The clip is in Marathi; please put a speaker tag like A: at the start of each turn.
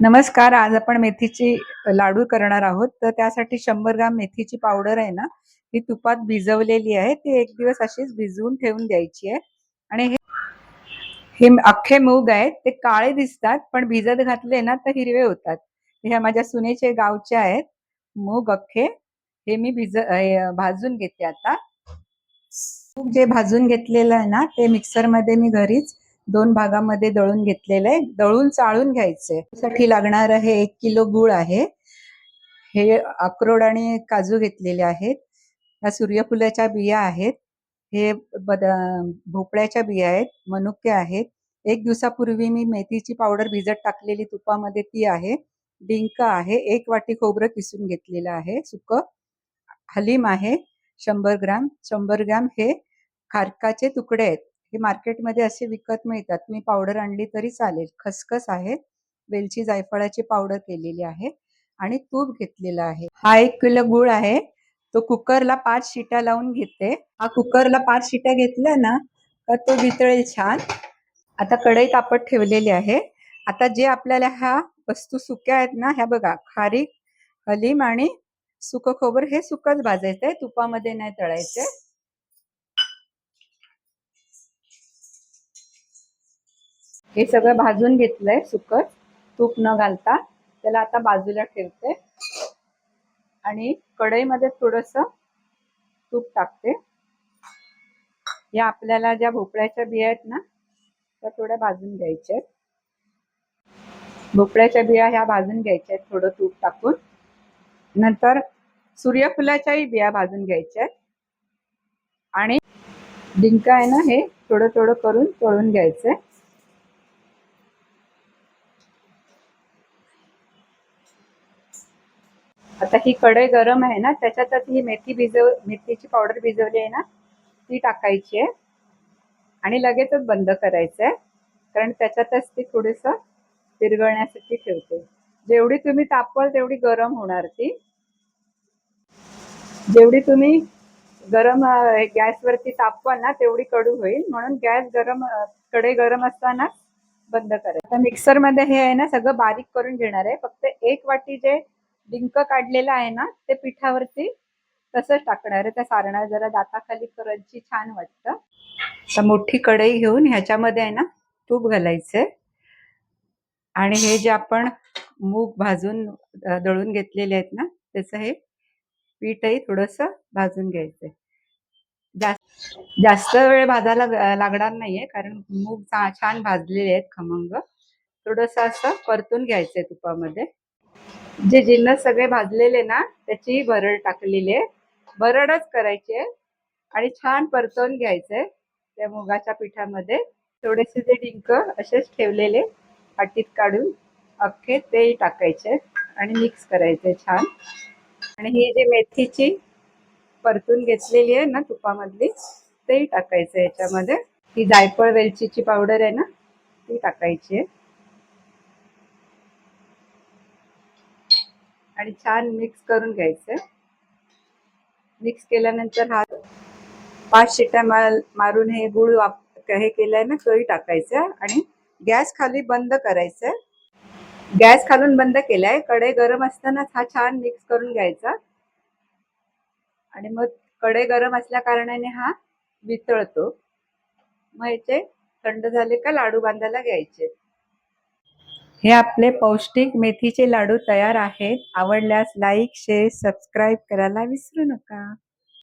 A: नमस्कार आज आपण मेथीची लाडू करणार आहोत. तर त्यासाठी शंभर ग्राम मेथीची पावडर आहे ना ती तुपात भिजवलेली आहे. ती एक दिवस अशीच भिजवून ठेवून द्यायची आहे. आणि हे हे अख्खे मूग आहेत ते काळे दिसतात पण भिजत घातले ना तर हिरवे होतात. ह्या माझ्या सुनेचे गावचे आहेत. मूग अख्खे. हे मी भिज भाजून घेते आता. मूग जे भाजून घेतलेलं आहे ना ते मिक्सरमध्ये मी घरीच दोन भागामध्ये दळून घेतलेलं आहे. दळून चाळून घ्यायचंय. साठी लागणार हे एक किलो गुळ आहे. हे अक्रोड आणि काजू घेतलेले आहेत. ह्या सूर्यफुलाच्या बिया आहेत. हे बद भोपळ्याच्या बिया आहेत. मनुके आहेत. एक दिवसापूर्वी मी मेथीची पावडर भिजत टाकलेली तुपामध्ये ती आहे. डिंक आहे. एक वाटी खोबरं किसून घेतलेलं आहे. सुक. हलीम आहे. शंभर ग्राम. शंभर ग्राम हे खारकाचे तुकडे आहेत. हे मार्केटमध्ये असे विकत मिळतात. मी पावडर आणली तरी चालेल. खसखस आहे. वेलची जायफळाची पावडर केलेली आहे आणि तूप घेतलेला आहे. हा एक किलो गुळ आहे. तो कुकरला पाच शिट्या लावून घेते. हा कुकरला पाच शिट्या घेतल्या ना तर तो वितळेल छान. आता कढई तापत ठेवलेली आहे. आता जे आपल्याला ह्या वस्तू सुक्या आहेत ना ह्या बघा खारीक हलीम आणि सुकं खोबर हे सुकच भाजायचंय. तुपामध्ये नाही तळायचंय. हे सगळं भाजून घेतलंय सुकट तूप न घालता. त्याला आता बाजूला ठेवते. आणि कढईमध्ये थोडस तूप टाकते. या आपल्याला ज्या भोपळ्याच्या बिया आहेत ना त्या थोड्या भाजून घ्यायच्या आहेत. भोपळ्याच्या बिया ह्या भाजून घ्यायच्या आहेत थोडं तूप टाकून. नंतर सूर्यफुलाच्याही बिया भाजून घ्यायच्या आहेत. आणि डिंक आहे ना हे थोडं थोडं करून तळून घ्यायचंय. आता ही कढई गरम आहे ना त्याच्यातच ही मेथी भिजव मेथीची पावडर भिजवली आहे ना ती टाकायची आहे. आणि लगेचच बंद करायचं आहे कारण त्याच्यातच ती थोडस विरघळण्यासाठी ठेवते. जेवढी तुम्ही तापवाल तेवढी गरम होणार ती. जेवढी तुम्ही गरम गॅसवरती तापवाल ना तेवढी कडू होईल. म्हणून गॅस गरमकडे कढई गरम असताना बंद करायचं. मिक्सरमध्ये हे आहे ना सगळं बारीक करून घेणार आहे. फक्त एक वाटी जे डिंक काढलेलं आहे ना ते पिठावरती तसंच टाकणार आहे. त्या सारणार जरा दाताखाली करंची छान वाटतं. तर मोठी कढई घेऊन ह्याच्यामध्ये आहे ना तूप घालायचंय. आणि हे जे आपण मूग भाजून दळून घेतलेले आहेत ना त्याचं हे पीठही थोडस भाजून घ्यायचंय. जास्त जास्त वेळ भाजायला लागणार नाहीये कारण मूग छान भाजलेले आहेत खमंग. थोडस असं परतून घ्यायचंय तुपामध्ये. जे जिन्नस सगळे भाजलेले ना त्याची भरड टाकलेली आहे. भरडच करायची आहे. आणि छान परतवून घ्यायचंय त्या मुगाच्या पिठामध्ये थोडेसे जे डिंक असेच ठेवलेले पाटीत काढून अख्खे तेही टाकायचे आणि मिक्स करायचे छान. आणि ही जी मेथीची परतून घेतलेली आहे ना तुपामधली तेही टाकायचं याच्यामध्ये. ही जायफळ वेलचीची पावडर आहे ना ती टाकायची आहे. आणि छान मिक्स करून घ्यायचंय मिक्स केल्यानंतर हा पाच शिट्या माल मारून हे गुळ वाप हे केलंय ना तोही टाकायचा आणि गॅस खाली बंद करायचं. गॅस खालून बंद केलाय कढई गरम असतानाच हा छान मिक्स करून घ्यायचा. आणि मग कढई गरम असल्या कारणाने हा वितळतो. मग याचे थंड झाले का लाडू बांधायला घ्यायचे. हे आपले पौष्टिक मेथीचे लाडू तयार आहेत. आवडल्यास लाईक शेअर सबस्क्राईब करायला विसरू नका.